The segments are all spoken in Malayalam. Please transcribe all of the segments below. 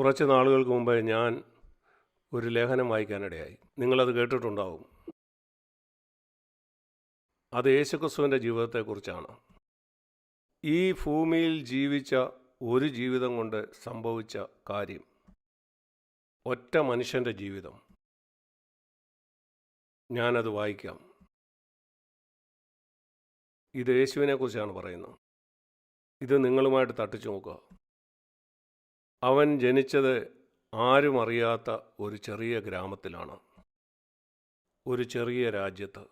കുറച്ച് നാളുകൾക്ക് മുമ്പ് ഞാൻ ഒരു ലേഖനം വായിക്കാനിടയായി. നിങ്ങളത് കേട്ടിട്ടുണ്ടാവും. അത് യേശുക്രിസ്തുവിന്റെ ജീവിതത്തെക്കുറിച്ചാണ്. ഈ ഭൂമിയിൽ ജീവിച്ച ഒരു ജീവിതം കൊണ്ട് സംഭവിച്ച കാര്യം. ഒറ്റ മനുഷ്യന്റെ ജീവിതം. ഞാനത് വായിക്കാം. ഇത് യേശുവിനെക്കുറിച്ചാണ് പറയുന്നത്. ഇത് നിങ്ങളുമായിട്ട് തട്ടിച്ചു നോക്കുക. അവൻ ജനിച്ചത് ആരും അറിയാത്ത ഒരു ചെറിയ ഗ്രാമത്തിലാണ്. ഒരു ചെറിയ രാജ്യത്ത്.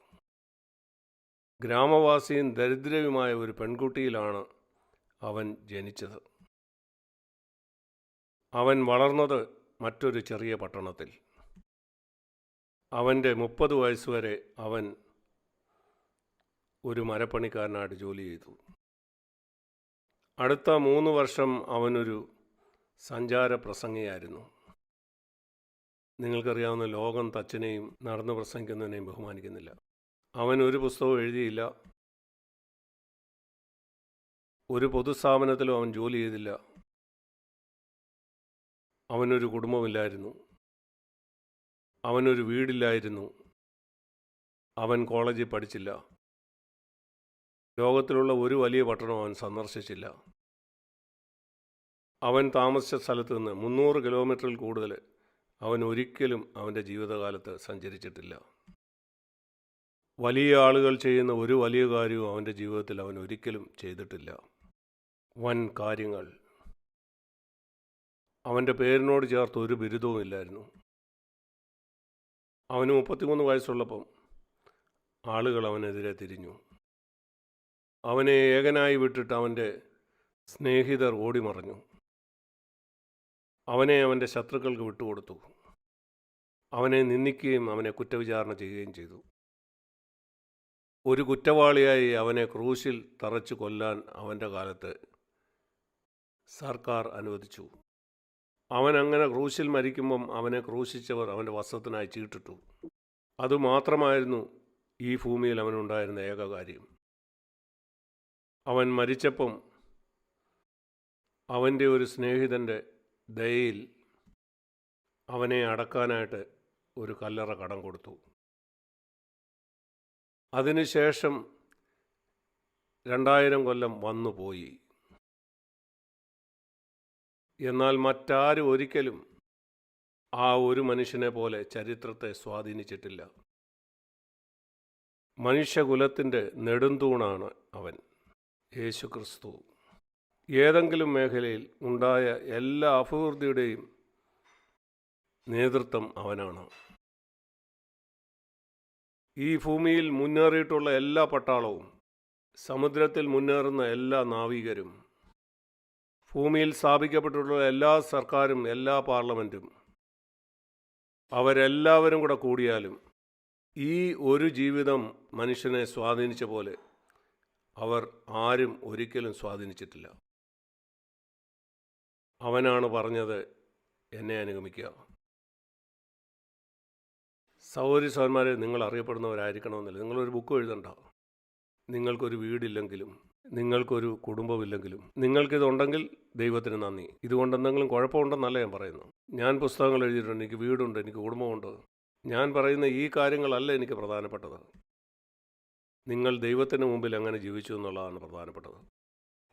ഗ്രാമവാസിയും ദരിദ്രയുമായ ഒരു പെൺകുട്ടിയിലാണ് അവൻ ജനിച്ചത്. അവൻ വളർന്നത് മറ്റൊരു ചെറിയ പട്ടണത്തിൽ. അവന്റെ മുപ്പത് വയസ്സുവരെ അവൻ ഒരു മരപ്പണിക്കാരനായിട്ട് ജോലി ചെയ്തു. അടുത്ത മൂന്ന് വർഷം അവനൊരു സഞ്ചാര പ്രസംഗിയായിരുന്നു നിങ്ങൾക്കറിയാവുന്ന ലോകം തച്ചനെയും നടന്ന് പ്രസംഗിക്കുന്നതിനെയും ബഹുമാനിക്കുന്നില്ല. അവൻ ഒരു പുസ്തകവും എഴുതിയില്ല. ഒരു പൊതുസ്ഥാപനത്തിലും അവൻ ജോലി ചെയ്തില്ല. അവനൊരു കുടുംബമില്ലായിരുന്നു. അവനൊരു വീടില്ലായിരുന്നു. അവൻ കോളേജിൽ പഠിച്ചില്ല. ലോകത്തിലുള്ള ഒരു വലിയ പട്ടണം അവൻ സന്ദർശിച്ചില്ല. അവൻ താമസിച്ച സ്ഥലത്ത് നിന്ന് മുന്നൂറ് കിലോമീറ്ററിൽ കൂടുതൽ അവൻ ഒരിക്കലും അവന്റെ ജീവിതകാലത്ത് സഞ്ചരിച്ചിട്ടില്ല. വലിയ ആളുകൾ ചെയ്യുന്ന ഒരു വലിയ കാര്യവും അവന്റെ ജീവിതത്തിൽ അവൻ ഒരിക്കലും ചെയ്തിട്ടില്ല. വൻ കാര്യങ്ങൾ. അവന്റെ പേരിനോട് ചേർത്ത് ഒരു ബിരുദവും ഇല്ലായിരുന്നു. അവന് മുപ്പത്തിമൂന്ന് വയസ്സുള്ളപ്പം ആളുകൾ അവനെതിരെ തിരിഞ്ഞു. അവനെ ഏകനായി വിട്ടിട്ട് അവന്റെ സ്നേഹിതർ ഓടിമറഞ്ഞു. അവനെ അവന്റെ ശത്രുക്കൾക്ക് വിട്ടുകൊടുത്തു. അവനെ നിന്ദിക്കുകയും അവനെ കുറ്റവിചാരണ ചെയ്യുകയും ചെയ്തു. ഒരു കുറ്റവാളിയായി അവനെ ക്രൂശിൽ തറച്ചു കൊല്ലാൻ അവന്റെ കാലത്ത് സർക്കാർ അനുവദിച്ചു. അവൻ അങ്ങനെ ക്രൂശിൽ മരിക്കുമ്പം അവനെ ക്രൂശിച്ചവർ അവന്റെ വസ്ത്രത്തിനായി ചീട്ടിട്ടു. അതുമാത്രമായിരുന്നു ഈ ഭൂമിയിൽ അവനുണ്ടായിരുന്ന ഏക കാര്യം. അവൻ മരിച്ചപ്പം അവന്റെ ഒരു സ്നേഹിതന്റെ ദയയിൽ അവനെ അടക്കാനായിട്ട് ഒരു കല്ലറ കടം കൊടുത്തു. അതിനുശേഷം രണ്ടായിരം കൊല്ലം വന്നുപോയി എന്നാൽ മറ്റാരും ഒരിക്കലും ആ ഒരു മനുഷ്യനെ പോലെ ചരിത്രത്തെ സ്വാധീനിച്ചിട്ടില്ല. മനുഷ്യകുലത്തിന്റെ നെടുന്തൂണാണ് അവൻ. യേശുക്രിസ്തു. ഏതെങ്കിലും മേഖലയിൽ ഉണ്ടായ എല്ലാ അഭിവൃദ്ധിയുടെയും നേതൃത്വം അവനാണ്. ഈ ഭൂമിയിൽ മുന്നേറിയിട്ടുള്ള എല്ലാ പട്ടാളവും സമുദ്രത്തിൽ മുന്നേറുന്ന എല്ലാ നാവികരും ഭൂമിയിൽ സ്ഥാപിക്കപ്പെട്ടിട്ടുള്ള എല്ലാ സർക്കാരും എല്ലാ പാർലമെന്റും അവരെല്ലാവരും കൂടെ കൂടിയാലും ഈ ഒരു ജീവിതം മനുഷ്യനെ സ്വാധീനിച്ച പോലെ അവർ ആരും ഒരിക്കലും സ്വാധീനിച്ചിട്ടില്ല. അവനാണ് പറഞ്ഞത് എന്നെ അനുഗമിക്കുക. സഹോദരി സഹന്മാരെ നിങ്ങൾ അറിയപ്പെടുന്നവരായിരിക്കണമെന്നില്ല. നിങ്ങളൊരു ബുക്ക് എഴുതണ്ട നിങ്ങൾക്കൊരു വീടില്ലെങ്കിലും നിങ്ങൾക്കൊരു കുടുംബമില്ലെങ്കിലും നിങ്ങൾക്കിതുണ്ടെങ്കിൽ ദൈവത്തിന് നന്ദി. ഇതുകൊണ്ട് എന്തെങ്കിലും കുഴപ്പമുണ്ടെന്നല്ല ഞാൻ പറയുന്നു ഞാൻ പുസ്തകങ്ങൾ എഴുതിയിട്ടുണ്ട് എനിക്ക് വീടുണ്ട് എനിക്ക് കുടുംബമുണ്ട്. ഞാൻ പറയുന്ന ഈ കാര്യങ്ങളല്ല എനിക്ക് പ്രധാനപ്പെട്ടത്. നിങ്ങൾ ദൈവത്തിന് മുമ്പിൽ എങ്ങനെ ജീവിച്ചു എന്നുള്ളതാണ് പ്രധാനപ്പെട്ടത്.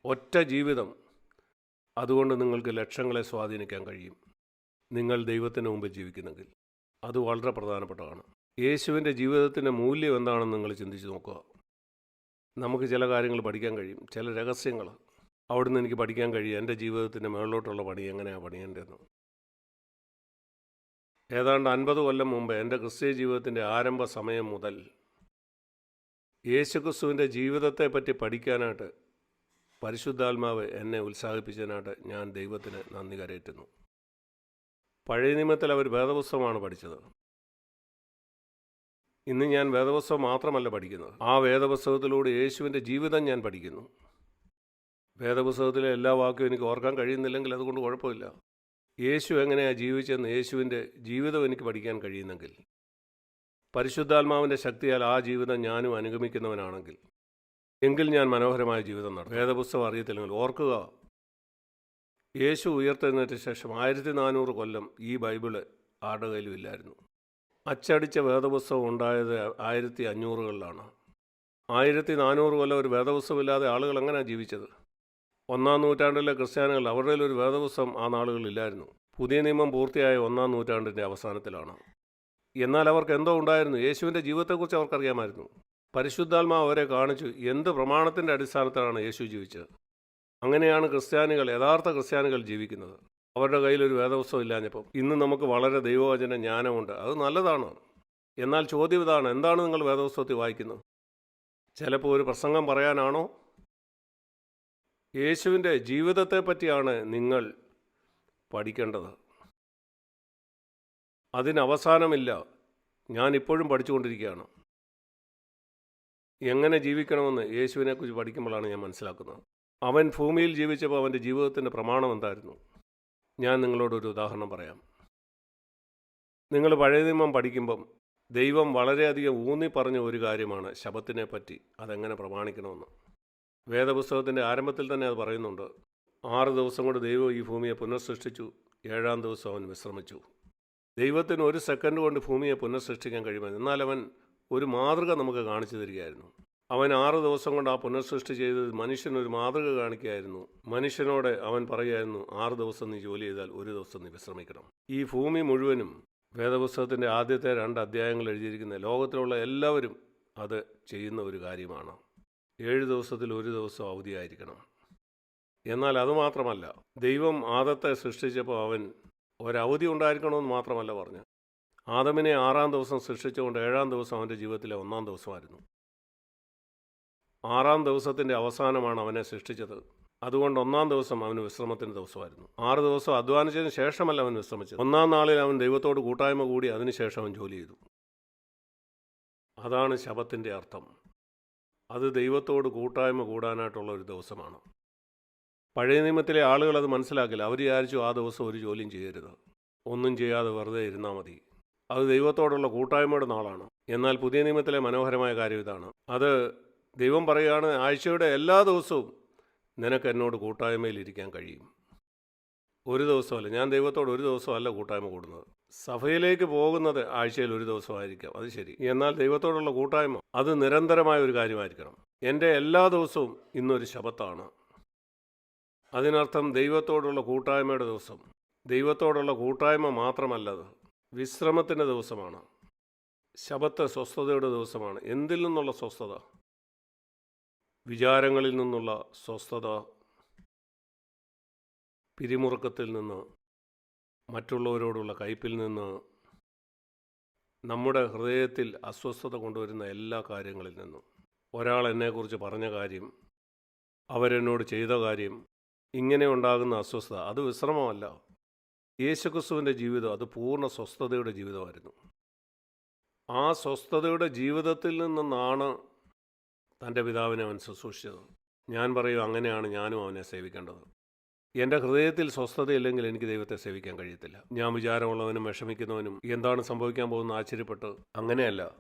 ഒറ്റ ജീവിതം അതുകൊണ്ട് നിങ്ങൾക്ക് ലക്ഷങ്ങളെ സ്വാധീനിക്കാൻ കഴിയും. നിങ്ങൾ ദൈവത്തിന് മുമ്പ് ജീവിക്കുന്നെങ്കിൽ. അത് വളരെ പ്രധാനപ്പെട്ടതാണ്. യേശുവിന്റെ ജീവിതത്തിന്റെ മൂല്യം എന്താണെന്ന് നിങ്ങൾ ചിന്തിച്ച് നോക്കുക. നമുക്ക് ചില കാര്യങ്ങൾ പഠിക്കാൻ കഴിയും. ചില രഹസ്യങ്ങൾ. അവിടുന്ന് എനിക്ക് പഠിക്കാൻ കഴിയും. എന്റെ ജീവിതത്തിന്റെ മുകളിലോട്ടുള്ള പണി എങ്ങനെയാണ് പണിയേണ്ടതെന്ന്. ഏതാണ്ട് അൻപത് കൊല്ലം മുമ്പ് എന്റെ ക്രിസ്ത്യ ജീവിതത്തിന്റെ ആരംഭ സമയം മുതൽ യേശുക്രിസ്തുവിന്റെ ജീവിതത്തെപ്പറ്റി പഠിക്കാനായിട്ട് പരിശുദ്ധാത്മാവ് എന്നെ ഉത്സാഹിപ്പിച്ചതിനായിട്ട് ഞാൻ ദൈവത്തിന് നന്ദി കരയറ്റുന്നു. പഴയ നിയമത്തിൽ അവർ വേദപുസ്തകമാണ് പഠിച്ചത്. ഇന്ന് ഞാൻ വേദപുസ്തകം മാത്രമല്ല പഠിക്കുന്നത്. ആ വേദപുസ്തകത്തിലൂടെ യേശുവിന്റെ ജീവിതം ഞാൻ പഠിക്കുന്നു. വേദപുസ്തകത്തിലെ എല്ലാ വാക്കും എനിക്ക് ഓർക്കാൻ കഴിയുന്നില്ലെങ്കിൽ അതുകൊണ്ട് കുഴപ്പമില്ല. യേശു എങ്ങനെയാണ് ജീവിച്ചെന്ന് യേശുവിന്റെ ജീവിതം എനിക്ക് പഠിക്കാൻ കഴിയുന്നെങ്കിൽ പരിശുദ്ധാത്മാവിന്റെ ശക്തിയാൽ ആ ജീവിതം ഞാനും അനുഗമിക്കുന്നവനാണെങ്കിൽ എങ്കിൽ ഞാൻ മനോഹരമായ ജീവിതം നടത്തും. വേദപുസ്തകം അറിയത്തില്ലെങ്കിൽ ഓർക്കുക. യേശു ഉയർത്തെഴുന്നേറ്റ ശേഷം ആയിരത്തി നാനൂറ് കൊല്ലം ഈ ബൈബിൾ ആരുടെ കയ്യിലും ഇല്ലായിരുന്നു അച്ചടിച്ച വേദപുസ്തകം ഉണ്ടായത് ആയിരത്തി അഞ്ഞൂറുകളിലാണ് ആയിരത്തി നാനൂറ് കൊല്ലം ഒരു വേദപുസ്തകം ഇല്ലാതെ ആളുകൾ എങ്ങനെയാണ് ജീവിച്ചത്? ഒന്നാം നൂറ്റാണ്ടിലെ ക്രിസ്ത്യാനികൾ അവരുടെ ഒരു വേദപുസ്തകം ആ നാളുകളിലില്ലായിരുന്നു. പുതിയ നിയമം പൂർത്തിയായ ഒന്നാം നൂറ്റാണ്ടിന്റെ അവസാനത്തിലാണ്. എന്നാൽ അവർക്ക് എന്തോ ഉണ്ടായിരുന്നു? യേശുവിന്റെ ജീവിതത്തെക്കുറിച്ച് അവർക്കറിയാമായിരുന്നു. പരിശുദ്ധാത്മാവ് അവരെ കാണിച്ചു എന്ത് പ്രമാണത്തിന്റെ അടിസ്ഥാനത്തിലാണ് യേശു ജീവിച്ചത്. അങ്ങനെയാണ് ക്രിസ്ത്യാനികൾ യഥാർത്ഥ ക്രിസ്ത്യാനികൾ ജീവിക്കുന്നത്. അവരുടെ കയ്യിൽ ഒരു വേദപുസ്തകം ഇല്ലാഞ്ഞപ്പം ഇന്ന് നമുക്ക് വളരെ ദൈവവചന ജ്ഞാനമുണ്ട്. അത് നല്ലതാണ്. എന്നാൽ ചോദ്യം ഇതാണ് എന്താണ് നിങ്ങൾ വേദപുസ്തകത്തിൽ വായിക്കുന്നത്? ചിലപ്പോൾ ഒരു പ്രസംഗം പറയാനാണോ? യേശുവിന്റെ ജീവിതത്തെ പറ്റിയാണ് നിങ്ങൾ പഠിക്കേണ്ടത്. അതിനവസാനമില്ല. ഞാൻ ഇപ്പോഴും പഠിച്ചുകൊണ്ടിരിക്കുകയാണ്. എങ്ങനെ ജീവിക്കണമെന്ന് യേശുവിനെക്കുറിച്ച് പഠിക്കുമ്പോഴാണ് ഞാൻ മനസ്സിലാക്കുന്നത്. അവൻ ഭൂമിയിൽ ജീവിച്ചപ്പോൾ അവന്റെ ജീവിതത്തിന്റെ പ്രമാണം എന്തായിരുന്നു? ഞാൻ നിങ്ങളോടൊരു ഉദാഹരണം പറയാം. നിങ്ങൾ പഴയ നിയമം പഠിക്കുമ്പം ദൈവം വളരെയധികം ഊന്നി പറഞ്ഞ ഒരു കാര്യമാണ് ശബത്തിനെ പറ്റി അതെങ്ങനെ പ്രമാണിക്കണമെന്ന്. വേദപുസ്തകത്തിന്റെ ആരംഭത്തിൽ തന്നെ അത് പറയുന്നുണ്ട്. ആറ് ദിവസം കൊണ്ട് ദൈവം ഈ ഭൂമിയെ പുനഃസൃഷ്ടിച്ചു. ഏഴാം ദിവസം അവൻ വിശ്രമിച്ചു. ദൈവത്തിന് ഒരു സെക്കൻഡ് കൊണ്ട് ഭൂമിയെ പുനഃസൃഷ്ടിക്കാൻ കഴിയുമെന്ന് എന്നാൽ അവൻ ഒരു മാതൃക നമുക്ക് കാണിച്ചു തരികയായിരുന്നു. അവൻ ആറ് ദിവസം കൊണ്ട് ആ പുനഃസൃഷ്ടി ചെയ്തത് മനുഷ്യനൊരു മാതൃക കാണിക്കുകയായിരുന്നു. മനുഷ്യനോട് അവൻ പറയുമായിരുന്നു ആറ് ദിവസം നീ ജോലി ചെയ്താൽ ഒരു ദിവസം നീ വിശ്രമിക്കണം. ഈ ഭൂമി മുഴുവനും വേദപുസ്തകത്തിന്റെ ആദ്യത്തെ രണ്ട് അധ്യായങ്ങൾ എഴുതിയിരിക്കുന്ന ലോകത്തിലുള്ള എല്ലാവരും അത് ചെയ്യുന്ന ഒരു കാര്യമാണ്. ഏഴ് ദിവസത്തിൽ ഒരു ദിവസം അവധിയായിരിക്കണം. എന്നാൽ അതുമാത്രമല്ല ദൈവം ആദത്തെ സൃഷ്ടിച്ചപ്പോൾ അവൻ ഒരവധി ഉണ്ടായിരിക്കണമെന്ന് മാത്രമല്ല പറഞ്ഞു ആദമിനെ ആറാം ദിവസം സൃഷ്ടിച്ചുകൊണ്ട് ഏഴാം ദിവസം അവന്റെ ജീവിതത്തിലെ ഒന്നാം ദിവസമായിരുന്നു. ആറാം ദിവസത്തിന്റെ അവസാനമാണ് അവനെ സൃഷ്ടിച്ചത്. അതുകൊണ്ട് ഒന്നാം ദിവസം അവന് വിശ്രമത്തിന്റെ ദിവസമായിരുന്നു. ആറ് ദിവസം അധ്വാനിച്ചതിന് ശേഷമല്ല അവൻ വിശ്രമിച്ചത്. ഒന്നാം നാളിൽ അവൻ ദൈവത്തോട് കൂട്ടായ്മ കൂടി അതിനുശേഷം അവൻ ജോലി ചെയ്തു. അതാണ് ശബത്തിന്റെ അർത്ഥം. അത് ദൈവത്തോട് കൂട്ടായ്മ കൂടാനായിട്ടുള്ള ഒരു ദിവസമാണ്. പഴയ നിയമത്തിലെ ആളുകൾ അത് മനസ്സിലാക്കില്ല. അവർ വിചാരിച്ചു ആ ദിവസം ഒരു ജോലിയും ചെയ്യരുത്. ഒന്നും ചെയ്യാതെ വെറുതെ ഇരുന്നാൽ മതി. അത് ദൈവത്തോടുള്ള കൂട്ടായ്മയുടെ നാളാണ്. എന്നാൽ പുതിയ നിയമത്തിലെ മനോഹരമായ കാര്യം ഇതാണ്. അത് ദൈവം പറയുകയാണ് ആഴ്ചയുടെ എല്ലാ ദിവസവും നിനക്ക് എന്നോട് കൂട്ടായ്മയിൽ ഇരിക്കാൻ കഴിയും. ഒരു ദിവസമല്ല ഞാൻ ദൈവത്തോട് ഒരു ദിവസമല്ല കൂട്ടായ്മ കൂടുന്നത്. സഭയിലേക്ക് പോകുന്നത് ആഴ്ചയിൽ ഒരു ദിവസമായിരിക്കാം അത് ശരി. എന്നാൽ ദൈവത്തോടുള്ള കൂട്ടായ്മ അത് നിരന്തരമായ ഒരു കാര്യമായിരിക്കണം. എന്റെ എല്ലാ ദിവസവും ഇന്നൊരു ശബത്താണ് അതിനർത്ഥം ദൈവത്തോടുള്ള കൂട്ടായ്മയുടെ ദിവസം. ദൈവത്തോടുള്ള കൂട്ടായ്മ മാത്രമല്ലത്. വിശ്രമത്തിന്റെ ദിവസമാണ്. ശബത്ത് സ്വസ്ഥതയുടെ ദിവസമാണ്. എന്തിൽ നിന്നുള്ള സ്വസ്ഥത? വിചാരങ്ങളിൽ നിന്നുള്ള സ്വസ്ഥത. പിരിമുറുക്കത്തിൽ നിന്ന് മറ്റുള്ളവരോടുള്ള കയ്പിൽ നിന്ന് നമ്മുടെ ഹൃദയത്തിൽ അസ്വസ്ഥത കൊണ്ടുവരുന്ന എല്ലാ കാര്യങ്ങളിൽ നിന്നും. ഒരാൾ എന്നെക്കുറിച്ച് പറഞ്ഞ കാര്യം അവരെന്നോട് ചെയ്ത കാര്യം ഇങ്ങനെ ഉണ്ടാകുന്ന അസ്വസ്ഥത അത് വിശ്രമമല്ല. യേശുക്രിസ്തുവിന്റെ ജീവിതം അത് പൂർണ സ്വസ്ഥതയുടെ ജീവിതമായിരുന്നു. ആ സ്വസ്ഥതയുടെ ജീവിതത്തിൽ നിന്നാണ് തന്റെ പിതാവിനെ അവൻ ശുശ്രൂഷിച്ചത്. ഞാൻ പറയും അങ്ങനെയാണ് ഞാനും അവനെ സേവിക്കേണ്ടത്. എന്റെ ഹൃദയത്തിൽ സ്വസ്ഥതയില്ലെങ്കിൽ എനിക്ക് ദൈവത്തെ സേവിക്കാൻ കഴിയത്തില്ല. ഞാൻ വിചാരമുള്ളവനും വിഷമിക്കുന്നവനും എന്താണ് സംഭവിക്കാൻ പോകുന്ന ആശ്ചര്യപ്പെട്ട് അങ്ങനെയല്ല.